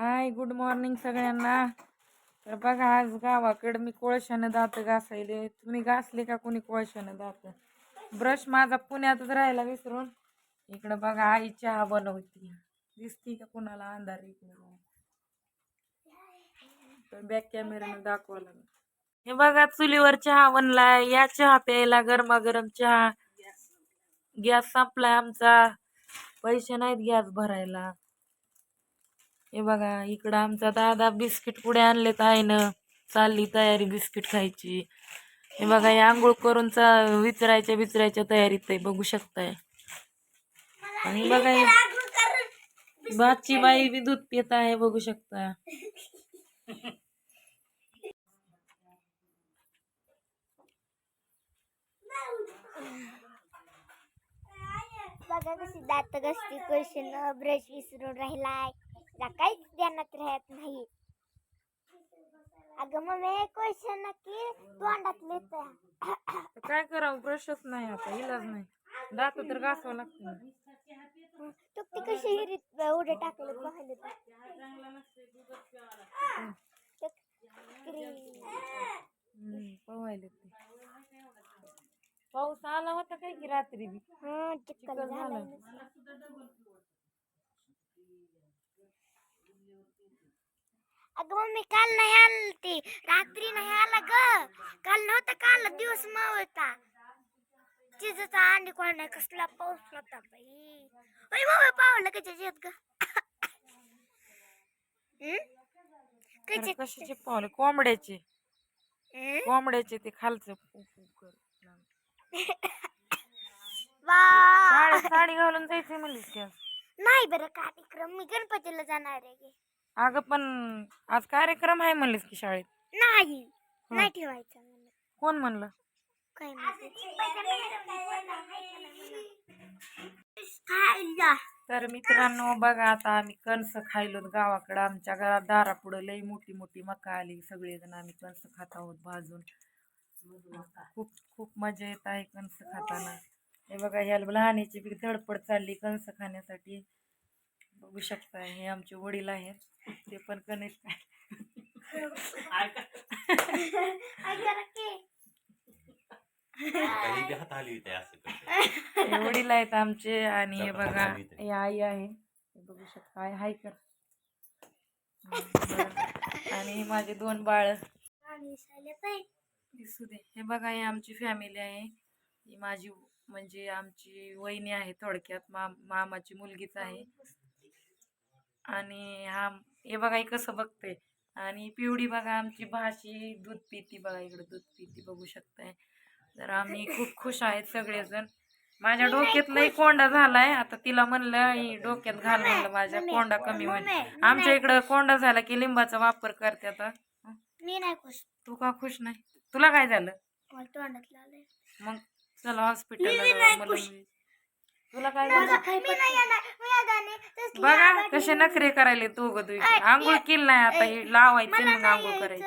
Hi good morning सगळ्यांना. तर बघा आज गावाकडं मी कोळशानं दात घासायले. तुम्ही घासले का कोणी कोळशानं दात? ब्रश माझा पुण्यातच राहायला विसरून. इकडं बघा आई चहा बनवती. दिसती का कुणाला अंधार इकडे? तर बॅक कॅमेऱ्यानं दाखवा हे बघा चुलीवर चहा बनलाय. या चहा प्यायला गरमागरम चहा. गॅस संपलाय आमचा. पैसे नाहीत गॅस भरायला. हे बघा इकडं आमचा दादा बिस्किट पुढे आणलेत आहे ना चालली तयारी बिस्किट खायची. हे बघा हे आंघोळ करून चा विचरायच्या विचरायच्या तयारीत आहे बघू शकताय. आणि बघा हे बाची बाई बी दूध पित आहे बघू शकता. बघा कशी दात घसती क्वेश्चन ब्रश विसरून राहिलाय. तिला काहीच ध्यानात राहत नाही अगं मग क्वेश्चन नक्की तोंडात लिहित तर काय करावं ब्रशच नाही आता इलाज नाही दात तर घासावं लागतं. तू ती कशी हिरीत उडे टाकले पाहिले तर. टक, क्री. हम्म, पोहायले ते पाऊस आला होता काय की रात्री बी हं, चिखल चिखल. अगं मम्मी काल नाही आलती रात्री नाही आला ग. काल नव्हता काल दिवस मावळता. चिजचा अंडी कोण नाही कसला पाऊस होता बाई. ओय मम्मी पावलं कच्या येत ग? अरे कशाचे? पावले कोंबड्याचे? कोंबड्याचे ते खालचं साडी साडी घालून जायचं म्हणलीस? नाही बरं कार्यक्रम मी गणपतीला जाणार आहे. अगं पण आज कार्यक्रम आहे म्हणलीस की शाळेत. नाही. नाही ठेवायचं कोण म्हणलं? काय तर मित्रांनो बघा आता आम्ही कणस खायलो गावाकडं. आमच्या घरात दारापुढं लई मोठी मोठी मका आली. सगळेजण आम्ही कणस खात आहोत भाजून. खूप खूप मजा येत आहे कणस खाताना. हे बघा ह्या लहानीची बी धडपड चालली कणस खाण्यासाठी. बघू शकता हे आमचे वडील आहेत. ते पण करते. हे वडील आहेत आमचे आणि हे बघा. हे आई आहे. हे बघू शकता आई हाय कर. हं, बरं. आणि हे माझे दोन बाळ. दिसू दे. हे बघा हे आमची फॅमिली आहे. ही माझी म्हणजे आमची वहिनी आहे थोडक्यात मा मामाची मुलगीच आहे. आणि हा हे बघा हे कसं बघते आणि पिवडी बघा आमची भाशी दूध पिती बघा इकडं दूध पिती बघू शकताय. तर आम्ही खूप खुश आहेत सगळेजण. माझ्या डोक्यात लई कोंडा झालाय. आता तिला म्हणलं ही डोक्यात घाल म्हणलं माझ्या कोंडा कमी होईल. आमच्या इकडं कोंडा झाला की लिंबाचा वापर करते आता. मी नाही खुश. तू का खुश नाही? तुला काय झालं. मग चला हॉस्पिटलला तुला काय बघा कसे नखरे करायले तू ग तू आंघोळ केली नाही आता हे लावायचं मग आंघोळ करायची.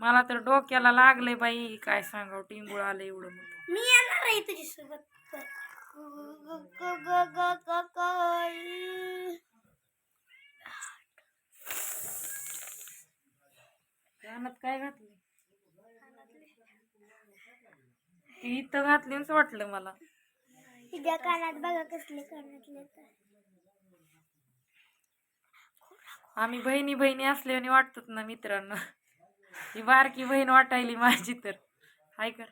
मला तर डोक्याला लागले बाई काय सांगाव टिंगूळ आलं एवढं. मी येणार आहे तुझ्यासोबत. कानात काय घातली इथं घातलीच वाटलं मला. तुझ्या कानात बघा कसले कानातले. आम्ही बहिणी बहिणी असल्याने वाटतात ना मित्रांनो. ही बारकी बहीण वाटायली माझी तर. हाय कर.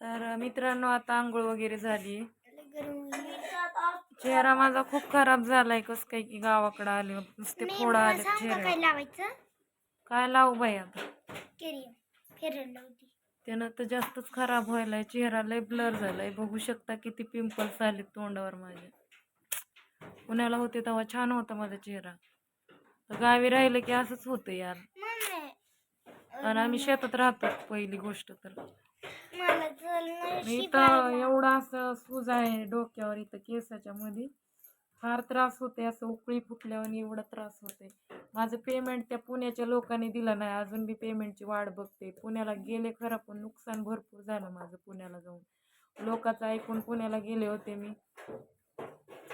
तर मित्रांनो आता आंघोळ वगैरे झाली. चेहरा माझा खूप खराब झालाय. कस काय की गावाकडे आले नुसते फोड आले चेहरा. लावायचं? काय लावू बाई आता? फेरन त्यानं तर जास्तच खराब व्हायलाय. चेहरा लय ब्लर झालाय. बघू शकता किती पिंपल्स आले तोंडावर माझ्या पुण्याला होते तेव्हा छान होता माझा चेहरा. तर गावी राहिलं की असंच होतं यार. आणि आम्ही शेतात राहतो पहिली गोष्ट तर. इथं. एवढा असं सूज आहे डोक्यावर इथं केसाच्या मध्ये फार त्रास होते असं उकळी फुटल्यावर एवढा त्रास होते माझं पेमेंट त्या पुण्याच्या लोकांनी दिलं नाही अजून बी पेमेंटची वाट बघते. पुण्याला गेले खरं पण नुकसान भरपूर झालं माझं पुण्याला जाऊन. लोकांचं ऐकून पुण्याला गेले होते मी.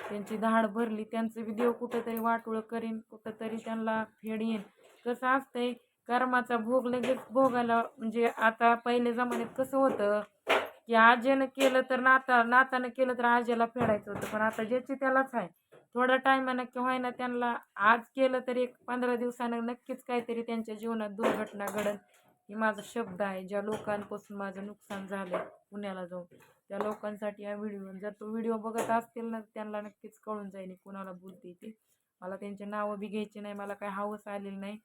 त्यांची धाड भरली. त्यांचं बी देव कुठंतरी वाटोळं करीन कुठंतरी त्यांना फेड येईन. कसं असतंय कर्माचा भोग लगेच भोगायला म्हणजे आता पहिले जमान्यात कसं होतं की आजीनं केलं तर नाता नातानं केलं तर आजीला फेडायचं होतं. पण आता ज्याची त्यालाच आहे. थोड्या टायमानं होय ना त्यांना. आज केलं तर एक पंधरा दिवसानं नक्कीच काहीतरी त्यांच्या जीवनात दुर्घटना घडन. ही माझा शब्द आहे. ज्या लोकांपासून माझं नुकसान झालं पुण्याला जाऊन त्या लोकांसाठी हा व्हिडिओ जर तो व्हिडिओ बघत असतील ना त्यांना नक्कीच कळून जाईल कुणाला बोलते ते. मला त्यांचे नावं बी घ्यायची नाही. मला काही हवंच आलेलं नाही.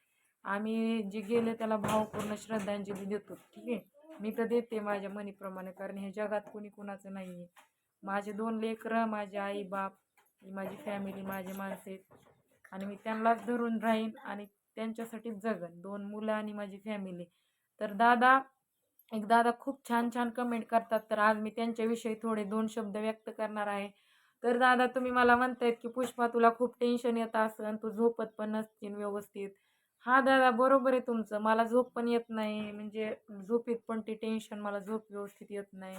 आम्ही जे गेले त्याला भावपूर्ण श्रद्धांजली देतो. ठीक आहे? मी तर देते माझ्या मनीप्रमाणे कारण हे जगात कोणी कुणाचं नाही आहे माझे दोन लेकरं माझे आई बाप ही माझी फॅमिली माझे माणसे आणि मी त्यांनाच धरून राहीन आणि त्यांच्यासाठीच जगन. दोन मुलं आणि माझी फॅमिली तर दादा एक दादा खूप छान छान कमेंट करतात. तर आज मी त्यांच्याविषयी थोडे दोन शब्द व्यक्त करणार आहे. तर दादा तुम्ही मला म्हणतायत की पुष्पा तुला खूप टेन्शन येत असन तू झोपत पण नसतील व्यवस्थित. हा दादा बरोबर आहे तुमचं. मला झोप पण येत नाही. म्हणजे झोपेत पण ते टेन्शन मला झोप व्यवस्थित येत नाही.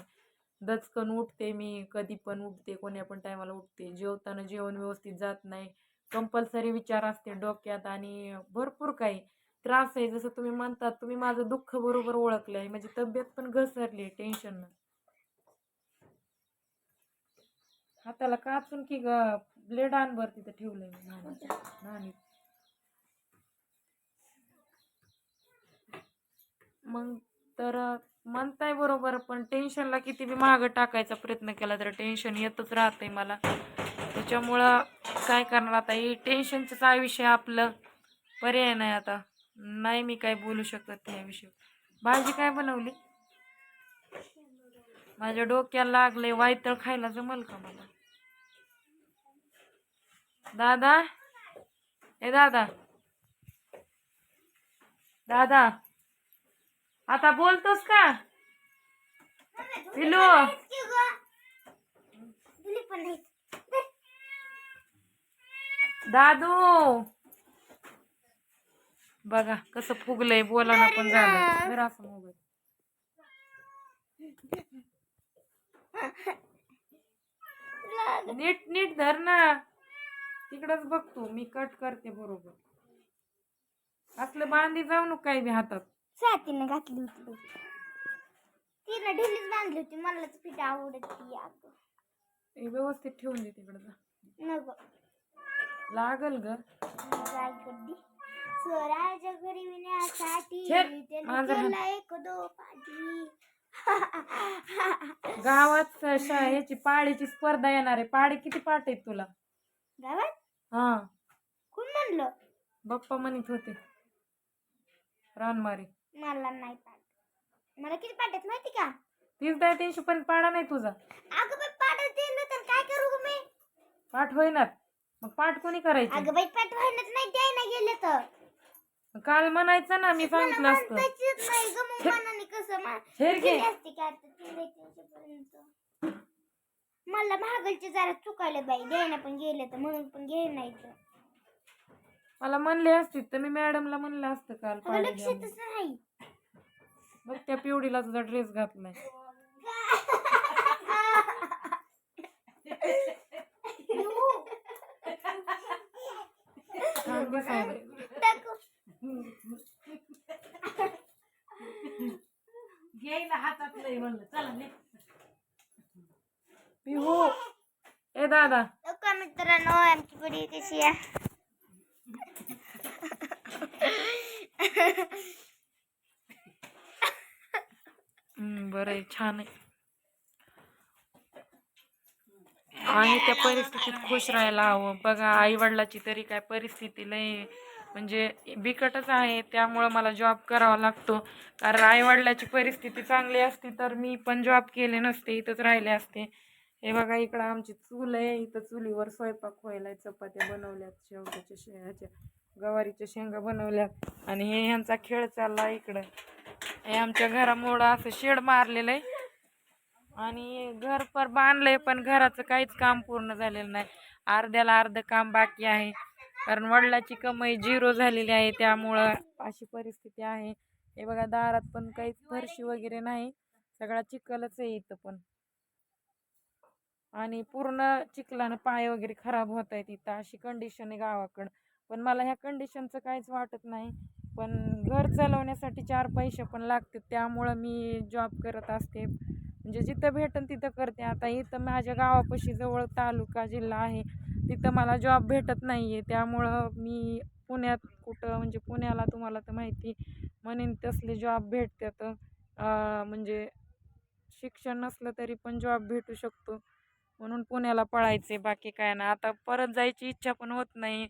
दचकन उठते मी कधी पण उठते कोण्या पण टायमाला उठते. जेवताना जेवण व्यवस्थित जात नाही. कंपल्सरी विचार असते डोक्यात आणि भरपूर काही. त्रास आहे जसं तुम्ही म्हणतात तुम्ही माझं दुःख बरोबर ओळखलं आहे म्हणजे माझी तब्येत पण घसरली आहे टेन्शननं हाताला काचून की ग ब्लेड आण बर तिथं ठेवलंय मी नाणी मग तर म्हणताय बरोबर पण टेन्शनला किती बी मागं टाकायचा प्रयत्न केला तर टेन्शन येतच राहतंय मला. त्याच्यामुळं काय करणार आता? हे टेन्शनचंच आयुष्य आपलं. पर्याय नाही आता. नाही मी काय बोलू शकत याविषयी. भाजी काय बनवली? माझ्या डोक्याला लागले वायतळ खायला जमल का मला? दादा? ए दादा? दादा? आता बोलतोस का? नाही दादू. बघा कसं फुगलंय बोलाना पण झालं. जरा असं मोबाईल. नीट नीट धर ना. तिकडच बघतो मी कट करते बरोबर. असलं बांधी जाऊ नको काय बी हातात. सातीनं घातली होती. तिनं ढिलीच बांधली होती मलाच पीठ आवडत ती अगं. हे व्यवस्थित ठेवून दे तिकडं जा. नको लागल ग. त्यानं माझा हात. केला एक दो पाठी गावात श- ह्याची पाळीची स्पर्धा येणार आहे. पाडी किती पाठ आहेत तुला? गावात? हा. कोण म्हणलं? बाप्पा म्हणत होते. रानमारी. मला नाही पाठ मला किती पाठ्यात माहिती का? तीस दहा तीनशे पण पाडा नाही तुझा. अगं बाई पाठच दिलं तर काय करू गं मी? पाठ होईनात. मग पाठ कोणी करायची? अगं बाई पाठ व्हायलाच नाही द्याय ना गेले तर. काल म्हणायचं ना मी सांगितलं असतं. म्हणताच नाही ग मग मनाने कसं मा- छेड घे. किती असते की आता तीन मला महागलचे जरा चुकायले बाई द्यायला पण गेले तर म्हणून पण घे नाही तर. मला म्हणले असते तर मी मॅडमला म्हणलं असतं काल अगं पाडी द्या म्हणून. लक्षातच नाही. बघ त्या पिवडीला तुझा ड्रेस घातलाय. घ्यायला हातात लय म्हणलं. चला पिहू. ए दादा. मित्रांनो आमची पुढे कशी आहे? बरं आहे छान आहे. आहे त्या परिस्थितीत खुश राहायला हवं. बघा आई वडिलाची तरी काय परिस्थिती लय म्हणजे बिकटच आहे त्यामुळं मला जॉब करावा लागतो. कारण आई वडिलाची परिस्थिती चांगली असती तर मी पण जॉब केले नसते इथंच राहिले असते. हे बघा इकडं आमची चूल आहे. इथं चुलीवर स्वयंपाक व्हायला चपात्या बनवल्यात शेवग्याच्या शेंगाच्या गवारीच्या शेंगा बनवल्यात. आणि हे ह्यांचा खेळ चालला इकडं. हे आमच्या घरामुळं असं शेड मारलेलं आहे. आणि घर पर बांधलंय पण घराचं काहीच काम पूर्ण झालेलं नाही. अर्ध्याला अर्ध काम बाकी आहे. कारण वडिलाची कमाई झिरो झालेली आहे त्यामुळं अशी परिस्थिती आहे. हे बघा दारात पण काहीच फरशी वगैरे नाही. सगळा चिखलच आहे इथं पण. आणि पूर्ण चिखलानं पाय वगैरे खराब होत आहेत इथं. अशी कंडिशन आहे गावाकडं. पण मला ह्या कंडिशनचं काहीच वाटत नाही. पण घर चालवण्यासाठी चार पैसे पण लागतात. त्यामुळं मी जॉब करत असते. म्हणजे जिथं भेटन तिथं करते. आता इथं माझ्या गावापाशी जवळ तालुका जिल्हा आहे. तिथं मला जॉब भेटत नाही आहे त्यामुळं मी पुण्यात कुठं म्हणजे पुण्याला तुम्हाला तर माहिती म्हणेन तसले जॉब भेटतात. म्हणजे शिक्षण नसलं तरी पण जॉब भेटू शकतो. म्हणून पुण्याला पळायचे बाकी काय ना आता परत जायची इच्छा पण होत नाही.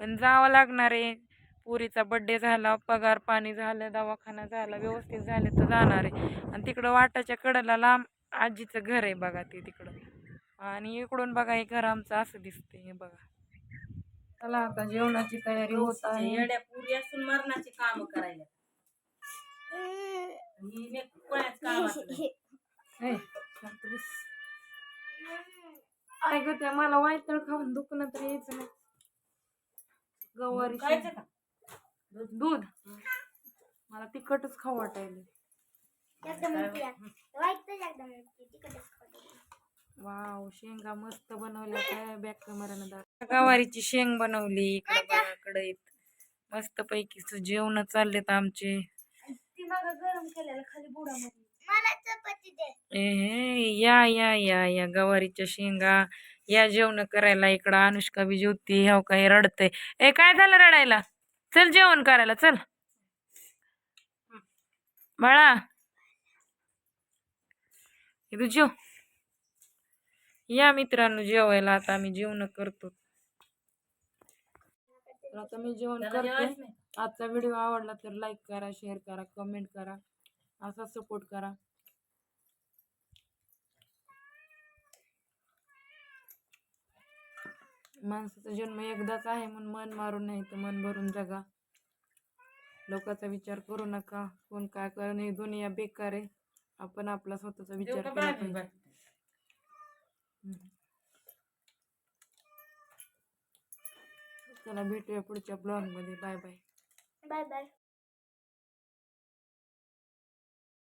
पण जावं लागणार आहे. पुरीचा बड्डे झाला पगार पाणी झालं दवाखाना झाला व्यवस्थित झाले तर जाणार आहे. आणि तिकडं वाटाच्या कडेला लांब आजीचं घर आहे बघा ते तिकडं. आणि इकडून बघा हे घर आमचं असं दिसतंय हे बघा. चला आता जेवणाची तयारी होत आहे. येड्या पुरी असून मरणाची काम करायला. ही कोणाच त्या मला वायतळ खाऊन दुखणं तर यायचं नाही. गवारी खायचं का? दूध. मला तिखटच खाऊ वाटायला. वाव शेंगा मस्त बनवल्या काय बॅक कॅमेरानं दाख गवारीची शेंग बनवली इकडं मस्त पैकी जेवण चाललेत आमचे. ती मागं गरम केलेलं खाली बुडामध्ये. मला चपाती दे. ए या या या या गवारीच्या शेंगा. या जेवण करायला इकडं अनुष्का बी जेवती हो काही रडतय. ए काय झालं रडायला? चल जेवण करायला चल. बाळा. तू जेव. या मित्रांनो जेवायला आता आम्ही जेवण करतो. आता मी जेवण करते. आजचा व्हिडिओ आवडला तर लाईक करा शेअर करा कमेंट करा. असा सपोर्ट करा. माणसाचा जन्म एकदाच आहे म्हणून मन मारून नाही तर मन भरून जगा. लोकांचा विचार करू नका. कोण काय करून ही दुनिया बेकार आहे. आपण आपला स्वतःचा विचार केला. चला भेटूया पुढच्या ब्लॉगमध्ये बाय बाय बाय बाय